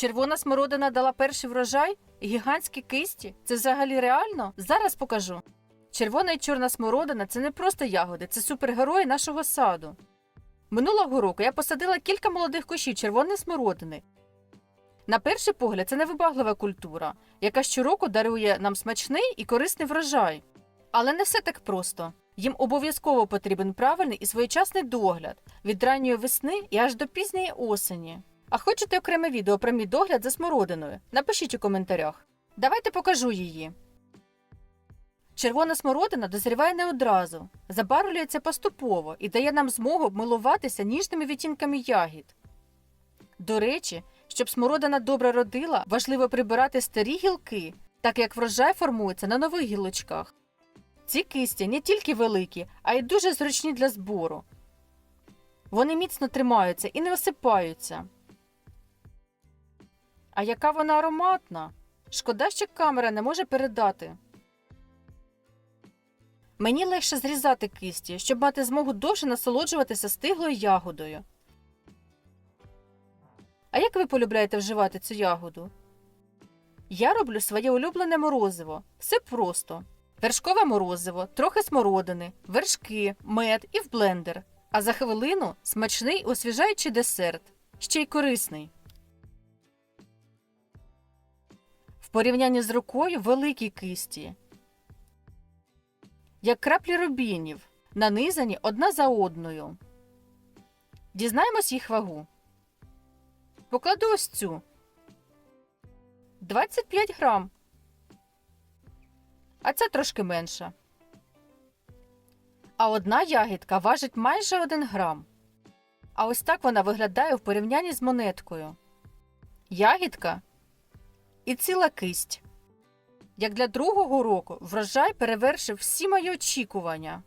Червона смородина дала перший врожай? Гігантські кисті? Це взагалі реально? Зараз покажу. Червона і чорна смородина це не просто ягоди, це супергерої нашого саду. Минулого року я посадила кілька молодих кущів червоної смородини. На перший погляд, це невибаглива культура, яка щороку дарує нам смачний і корисний врожай. Але не все так просто. Їм обов'язково потрібен правильний і своєчасний догляд від ранньої весни і аж до пізньої осені. А хочете окреме відео про мій догляд за смородиною? Напишіть у коментарях. Давайте покажу її. Червона смородина дозріває не одразу, забарвлюється поступово і дає нам змогу милуватися ніжними відтінками ягід. До речі, щоб смородина добре родила, важливо прибирати старі гілки, так як врожай формується на нових гілочках. Ці кисті не тільки великі, а й дуже зручні для збору. Вони міцно тримаються і не осипаються. А яка вона ароматна! Шкода, що камера не може передати. Мені легше зрізати кисті, щоб мати змогу довше насолоджуватися стиглою ягодою. А як ви полюбляєте вживати цю ягоду? Я роблю своє улюблене морозиво. Все просто: вершкове морозиво, трохи смородини, вершки, мед і в блендер. А за хвилину смачний освіжаючий десерт, ще й корисний. В порівнянні з рукою великі кисті, як краплі рубінів, нанизані одна за одною. Дізнаємось їх вагу. Покладу ось цю 25 грам. А це трошки менше. А одна ягідка важить майже 1 грам. А ось так вона виглядає в порівнянні з монеткою. Ягідка і ціла кисть. Як для другого року врожай перевершив всі мої очікування.